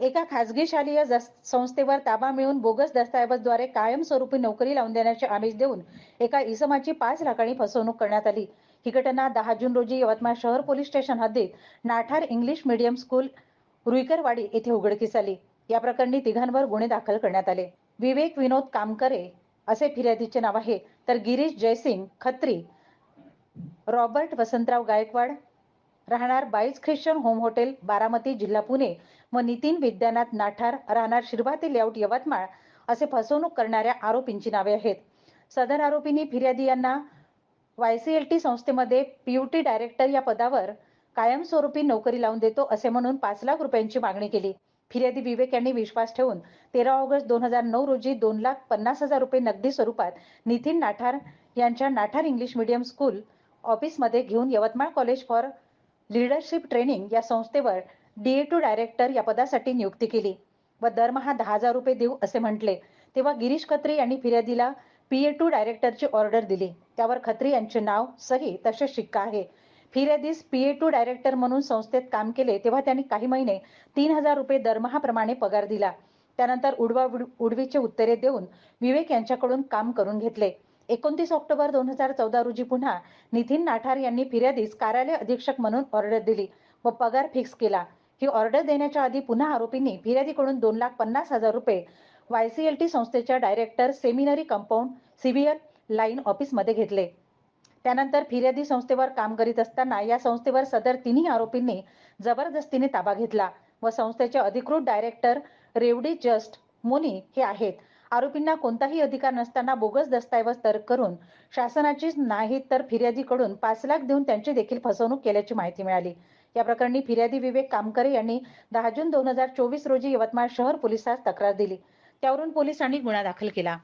एका खासगी शालेय जस- संस्थेवर ताबा मिळून बोगस दस्तऐवजद्वारे कायमस्वरूपी नोकरी लावून देण्याचे आमिष देऊन एका इसमाची पाच लाखांनी फसवणूक करण्यात आली. ही घटना दहा जून रोजी यवतमाळ शहर पोलीस स्टेशन हद्दीत नाठार इंग्लिश मीडियम स्कूल रुईकरवाडी येथे उघडकीस आली. या प्रकरणी तिघांवर गुन्हे दाखल करण्यात आले. विवेक विनोद कामकरे असे फिर्यादीचे नाव आहे. तर गिरीश जयसिंग खत्री रॉबर्ट वसंतराव गायकवाड राहणार boys Christian home hotel Baramati जिल्हा पुणे. व नितीन विद्यानाथ नाठार राहणार शिरभाती लेआउट यवतमाळ असे फसवणूक करणाऱ्या आरोपींची नावे आहेत. सदर आरोपींनी फिर्यादी यांना वायसीएलटी संस्थेमध्ये पीयूटी डायरेक्टर या पदावर कायमस्वरूपी नोकरी लावून देतो असे म्हणून पाच लाख रुपयांची मागणी केली. फिर्यादी विवेक यांनी विश्वास ठेवून तेरा ऑगस्ट दोन हजार नऊ रोजी दोन लाख पन्नास हजार रुपये नगदी स्वरूपात नितीन नाठार यांच्या नाठार इंग्लिश मीडियम स्कूल ऑफिसमध्ये घेऊन Yavatmal college for leadership training या संस्थेवर डीए टू डायरेक्टर या पदासाठी नियुक्ती केली व दरमहा दहा हजार रुपये देऊ असे म्हटले. तेव्हा गिरीश खत्री यांनी फिर्यादीला पीए टू डायरेक्टरची ऑर्डर दिली. त्यावर खत्री यांचे नाव सही तसेच शिक्का आहे. फिर्यादीस पीए टू डायरेक्टर म्हणून संस्थेत काम केले तेव्हा त्यांनी काही महिने तीन हजार रुपये दरमहाप्रमाणे पगार दिला. त्यानंतर उडवा उड- उडवीचे उत्तरे देऊन विवेक यांच्याकडून काम करून घेतले. एकोणतीस ऑक्टोबर दोन हजार चौदा रोजी पुन्हा नितीन नाठार यांनी फिर्यादीस कार्यालय अधीक्षक म्हणून ऑर्डर दिली व पगार फिक्स केला. ही ऑर्डर देण्याच्या आधी पुन्हा आरोपींनी फिर्यादीकडून दोन लाख पन्नास हजार रुपये वाय सी एल टी संस्थेच्या director seminary compound CBL line ऑफिसमध्ये घेतले. त्यानंतर फिर्यादी संस्थेवर काम करीत असताना या संस्थेवर सदर तिन्ही आरोपींनी जबरदस्तीने ताबा घेतला व संस्थेचे अधिकृत डायरेक्टर रेवडी जस्ट मुनी हे आहेत. आरोपींना कोणताही अधिकार नसताना बोगस दस्तऐवज तर्क करून शासनाचीच नाही तर फिर्यादीकडून पाच लाख देऊन त्यांची देखील फसवणूक केल्याची माहिती मिळाली. या प्रकरणी फिर्यादी विवेक कामकरे यांनी दहा जून दोन हजार चोवीस रोजी यवतमाळ शहर पोलिसात तक्रार दिली. त्यावरून पोलिसांनी गुन्हा दाखल केला.